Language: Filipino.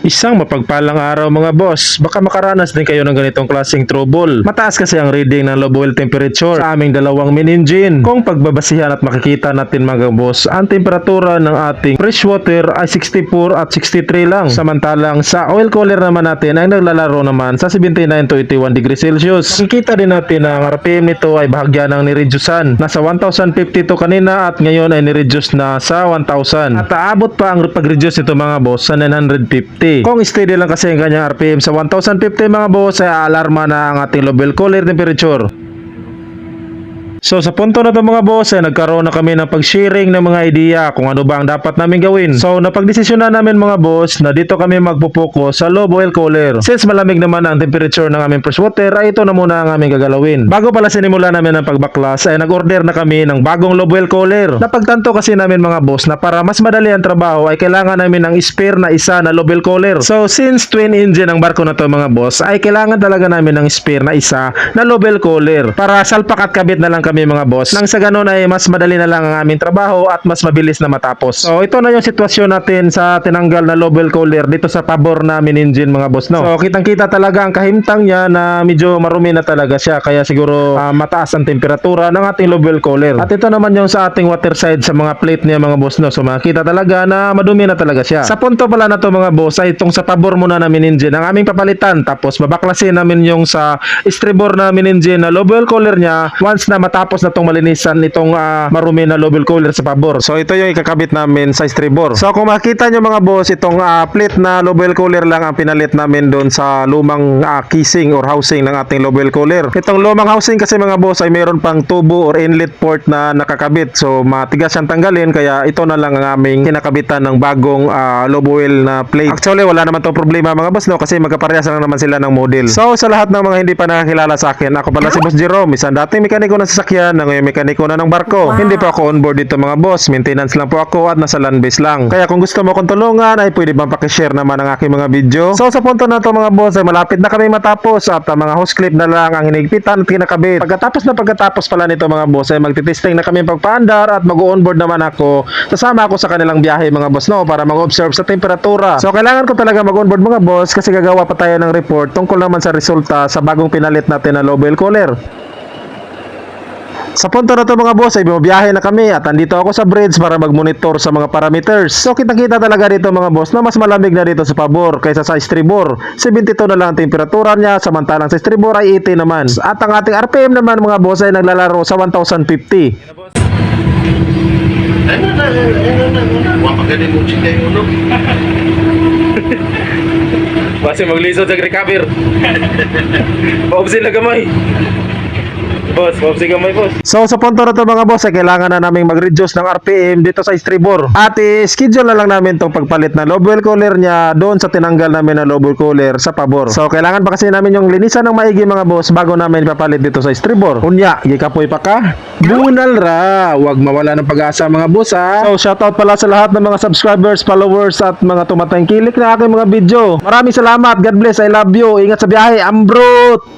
Isang mapagpalang araw mga boss, baka makaranas din kayo ng ganitong klaseng trouble. Mataas kasi ang reading ng low oil temperature sa aming dalawang main engine. Kung pagbabasihan at makikita natin mga boss, ang temperatura ng ating fresh water ay 64 at 63 lang. Samantalang sa oil cooler naman natin ay naglalaro naman sa 79 to 81 degrees Celsius. Makikita din natin na ang RPM nito ay bahagya ng nireducean. Nasa 1052 kanina at ngayon ay nireduce na sa 1000. At aabot pa ang pag-reduce nito mga boss sa 950. Kung steady lang kasi ang kanyang RPM sa 1050 mga boss ay alarma na ang ating oil cooler temperature. So sa punto na to mga boss ay nagkaroon na kami ng pag-sharing ng mga idea kung ano ba ang dapat namin gawin. So napagdesisyon na namin mga boss na dito kami magpupokus sa low boil cooler. Since malamig naman ang temperature ng aming fresh water ay ito na muna ang aming gagalawin. Bago pala sinimula namin ang pagbaklas ay nag-order na kami ng bagong low boil cooler. Napagtanto kasi namin mga boss na para mas madali ang trabaho ay kailangan namin ng spare na isa na low boil cooler. So since twin engine ang barko na to mga boss ay kailangan talaga namin ng spare na isa na low boil cooler para salpak at kabit na lang kami mga boss. Nang sa ganun ay mas madali na lang ang aming trabaho at mas mabilis na matapos. So ito na yung sitwasyon natin sa tinanggal na low boil cooler dito sa pabor namin engine mga boss no. So kitang kita talaga ang kahimtang niya na medyo marumi na talaga siya kaya siguro ah, mataas ang temperatura ng ating low boil cooler. At ito naman yung sa ating water side sa mga plate niya mga boss no. So makita talaga na madumi na talaga siya. Sa punto pala na to mga boss ay itong sa pabor muna namin engine ang aming papalitan tapos babaklasin namin yung sa estribor namin engine na low boil cooler niya once na matapos na tong malinisan itong ah, marumi na boil cooler sa pabor. So ito yung ikakabit namin sa estribor. So kung makita nyo mga boss itong ah, plate na boil cooler lang ang pinalit namin doon sa lumang ah, casing or housing ng ating boil cooler. Itong lumang housing kasi mga boss ay meron pang tubo or inlet port na nakakabit. So matigas siyang tanggalin kaya ito na lang ang aming kinakabitan ng bagong low boil na plate. Actually wala naman tong problema mga boss no kasi magkaparehas lang naman sila ng model. So sa lahat ng mga hindi pa nakakilala sa akin, ako pala si Boss Jerome, isang dating mekaniko ng sasakyan na ngayon mekaniko na ng barko. Hindi pa ako on board dito mga boss, maintenance lang po ako at nasa land base lang. Kaya kung gusto mo akong tulungan ay pwede bang pakishare naman ang aking mga video. So sa punto na to mga boss ay malapit na kami matapos at ang mga host clip na lang ang hinigpitan at kinakabit. Pagkatapos na pagkatapos pala nito mga boss ay magtitesting na kami pagpaandar at mag-onboard naman ako. Sasama ako sa kanilang biyahe mga boss no para mag-observe sa temperatura. So kailangan ko talaga mag-onboard mga boss kasi gagawa pa tayo ng report tungkol naman sa resulta sa bagong pinalit natin na low boil cooler. Sa punto na to mga boss ay bumabiyahe na kami at andito ako sa bridge para mag-monitor sa mga parameters. So kitang-kita talaga dito mga boss na mas malamig na dito sa pabor kaysa sa estribor. 72 na lang ang temperatura niya samantalang sa estribor ay 80 naman. At ang ating RPM naman mga boss ay naglalaro sa 1050. Ano na, ano na, na. Wapa ka din mo chika yung ulo. Base maglisod sa recover. Obsi na gamay. Boss, obsi gamay boss. So sa punto na to mga boss, ay kailangan na naming mag-reduce ng RPM dito sa estribor. At i-schedule na lang namin tong pagpalit na low cooler niya doon sa tinanggal namin na low cooler sa pabor. So kailangan pa kasi namin yung linisan ng maigi mga boss bago namin ipapalit dito sa estribor. Unya, gikapoy pa ka? Bunal ra, wag mawala ng pag-asa mga boss ha. So shoutout pala sa lahat ng mga subscribers, followers at mga tumatangkilik na aking mga video. Maraming salamat. God bless. I love you. Ingat sa biyahe. Ambrot!